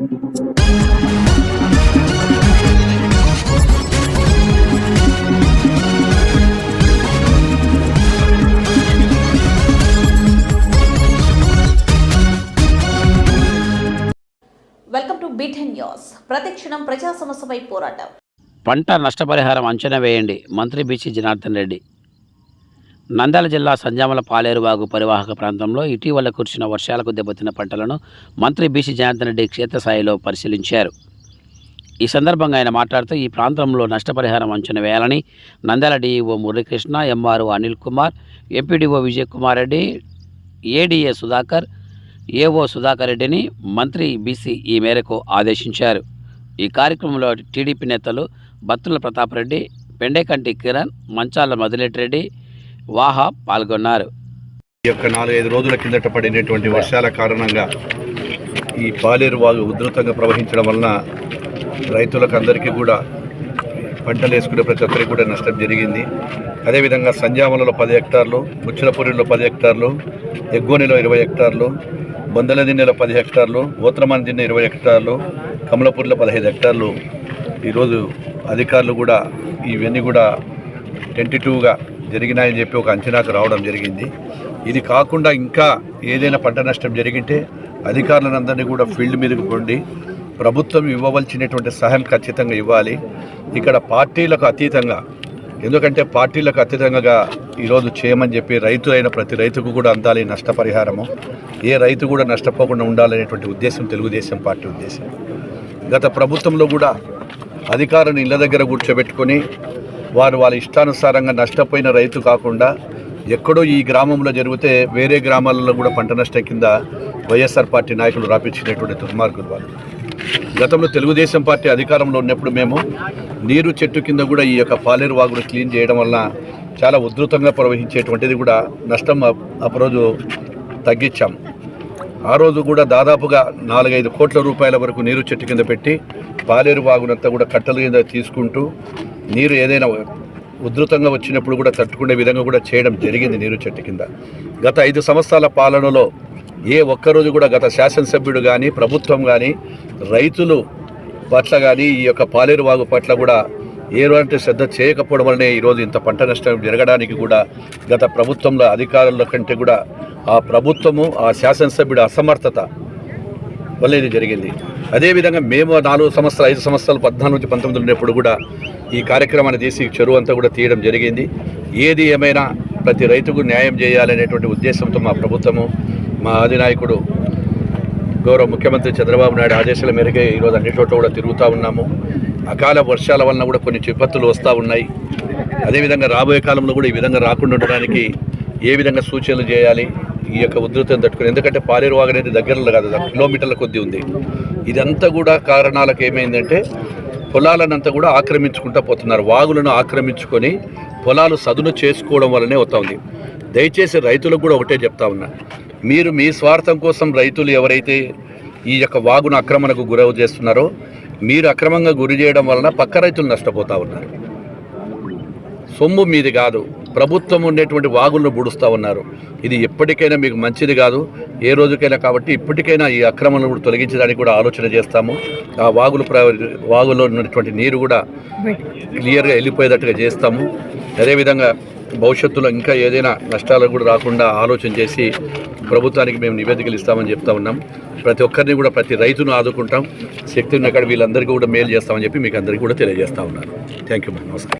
Welcome to beaten news ప్రతిక్షణం ప్రజా సమస్యపై పోరాటం. పంట నష్టపరిహారం అంచనా వేయండి. మంత్రి బీసీ జనార్దన్ రెడ్డి. నంద్యాల జిల్లా సంజామల పాలేరువాగు పరివాహక ప్రాంతంలో ఇటీవల కురిసిన వర్షాలకు దెబ్బతిన్న పంటలను మంత్రి బీసీ జనార్దన్ రెడ్డి క్షేత్రస్థాయిలో పరిశీలించారు. ఈ సందర్భంగా ఆయన మాట్లాడుతూ ఈ ప్రాంతంలో నష్టపరిహారం అంచనా వేయాలని Nandyal DEO Muralikrishna MRO Anil Kumar MPDO Vijay Kumar Reddy ADA Sudhakar AO Sudhakar రెడ్డిని మంత్రి బీసీ ఈ మేరకు ఆదేశించారు. ఈ కార్యక్రమంలో టీడీపీ నేతలు బత్తుల ప్రతాప్ రెడ్డి పెండేకంటి కిరణ్ మంచాల మదిలెట్టిరెడ్డి వాహా పాల్గొన్నారు. ఈ యొక్క నాలుగైదు రోజుల కిందట పడినటువంటి వర్షాల కారణంగా ఈ పాలేరు వాగు ఉధృతంగా ప్రవహించడం వలన రైతులకు అందరికీ కూడా పంటలు వేసుకునే ప్రతి ఒక్కరికి కూడా నష్టం జరిగింది. అదేవిధంగా సంజామలలో పది హెక్టార్లు ముచ్చలపూరిలో పది హెక్టార్లు ఎగ్గోనిలో ఇరవై హెక్టార్లు బొందల దిన్నెలో పది హెక్టార్లు ఓత్రమాన్ దిన్నె ఇరవై హెక్టార్లు కమలపూర్లో పదహైదు హెక్టార్లు. ఈరోజు అధికారులు కూడా ఇవన్నీ కూడా టెంటిటివ్గా జరిగినాయని చెప్పి ఒక అంచనాకు రావడం జరిగింది. ఇది కాకుండా ఇంకా ఏదైనా పంట నష్టం జరిగింటే అధికారులందరినీ కూడా ఫీల్డ్ మీదకి పొండి ప్రభుత్వం ఇవ్వవలసినటువంటి సహాయం ఖచ్చితంగా ఇవ్వాలి. ఇక్కడ పార్టీలకు అతీతంగా ఎందుకంటే పార్టీలకు అతీతంగా ఈరోజు చేయమని చెప్పి రైతు అయిన ప్రతి రైతుకు కూడా అందాలి నష్టపరిహారము. ఏ రైతు కూడా నష్టపోకుండా ఉండాలనేటువంటి ఉద్దేశం తెలుగుదేశం పార్టీ ఉద్దేశం. గత ప్రభుత్వంలో కూడా అధికారులను ఇళ్ళ దగ్గర కూర్చోబెట్టుకొని వారు వాళ్ళ ఇష్టానుసారంగా నష్టపోయిన రైతు కాకుండా ఎక్కడో ఈ గ్రామంలో జరిగితే వేరే గ్రామాలలో కూడా పంట నష్టం కింద వైఎస్ఆర్ పార్టీ నాయకులు రాపించినటువంటి దుర్మార్గులు వాళ్ళు గతంలో తెలుగుదేశం పార్టీ అధికారంలో ఉన్నప్పుడు మేము నీరు చెట్టు కింద కూడా ఈ యొక్క పాలేరు వాగును క్లీన్ చేయడం వలన చాలా ఉధృతంగా ప్రవహించేటువంటిది కూడా నష్టం అప్- తగ్గించాం. ఆ రోజు కూడా దాదాపుగా నాలుగైదు కోట్ల రూపాయల వరకు నీరు చెట్టు కింద పెట్టి పాలేరు వాగునంతా కూడా కట్టలు కింద తీసుకుంటూ నీరు ఏదైనా ఉధృతంగా వచ్చినప్పుడు కూడా తట్టుకునే విధంగా కూడా చేయడం జరిగింది నీరు చెట్టు కింద. గత ఐదు సంవత్సరాల పాలనలో ఏ ఒక్కరోజు కూడా గత శాసనసభ్యుడు కానీ ప్రభుత్వం కానీ రైతులు పట్ల కానీ ఈ యొక్క పాలేరు వాగు పట్ల కూడా ఏలాంటి శ్రద్ధ చేయకపోవడం వల్లనే ఈరోజు ఇంత పంట నష్టం జరగడానికి కూడా గత ప్రభుత్వంలో అధికారుల కంటే కూడా ఆ ప్రభుత్వము ఆ శాసనసభ్యుడి అసమర్థత వల్ల ఇది జరిగింది. అదేవిధంగా మేము నాలుగు సంవత్సరాలు ఐదు సంవత్సరాలు పద్నాలుగు నుంచి పంతొమ్మిది ఉన్నప్పుడు కూడా ఈ కార్యక్రమాన్ని తీసి చెరువు అంతా కూడా తీయడం జరిగింది. ఏది ఏమైనా ప్రతి రైతుకు న్యాయం చేయాలనేటువంటి ఉద్దేశంతో మా ప్రభుత్వము మా అధినాయకుడు గౌరవ ముఖ్యమంత్రి చంద్రబాబు నాయుడు ఆదేశాల మేరకే ఈరోజు అన్ని చోట్ల కూడా తిరుగుతూ ఉన్నాము. అకాల వర్షాల వలన కూడా కొన్ని విపత్తులు వస్తూ ఉన్నాయి. అదేవిధంగా రాబోయే కాలంలో కూడా ఈ విధంగా రాకుండా ఉండడానికి ఏ విధంగా సూచనలు చేయాలి? ఈ యొక్క ఉధృతిని తట్టుకుని ఎందుకంటే పాలేరువాగ అనేది దగ్గరలో కాదు కిలోమీటర్ల కొద్ది ఉంది. ఇదంతా కూడా కారణాలకు ఏమైందంటే పొలాలనంతా కూడా ఆక్రమించుకుంటూ పోతున్నారు. వాగులను ఆక్రమించుకొని పొలాలు సదును చేసుకోవడం వల్లనే అవుతుంది దయచేసి రైతులకు కూడా ఒకటే చెప్తా ఉన్నా. మీరు మీ స్వార్థం కోసం రైతులు ఎవరైతే ఈ యొక్క వాగును అక్రమణకు గురవు చేస్తున్నారో మీరు అక్రమంగా గురి చేయడం వలన పక్క రైతులు నష్టపోతూ ఉన్నారు. సొమ్ము మీది కాదు. ప్రభుత్వం ఉండేటువంటి వాగులను బుడుస్తూ ఉన్నారు. ఇది ఎప్పటికైనా మీకు మంచిది కాదు. ఏ రోజుకైనా కాబట్టి ఇప్పటికైనా ఈ అక్రమాలను కూడా తొలగించడానికి కూడా ఆలోచన చేస్తాము. ఆ వాగులు ప్ర వాగులో ఉన్నటువంటి నీరు కూడా క్లియర్గా వెళ్ళిపోయేటట్టుగా చేస్తాము. అదేవిధంగా భవిష్యత్తులో ఇంకా ఏదైనా నష్టాలు కూడా రాకుండా ఆలోచన చేసి ప్రభుత్వానికి మేము నివేదికలు ఇస్తామని చెప్తా ఉన్నాం. ప్రతి ఒక్కరిని కూడా ప్రతి రైతును ఆదుకుంటాం. శక్తి ఉన్న వీళ్ళందరికీ కూడా మేలు చేస్తామని చెప్పి మీకు అందరికీ కూడా తెలియజేస్తా ఉన్నాను. థ్యాంక్ యూ నమస్కారం.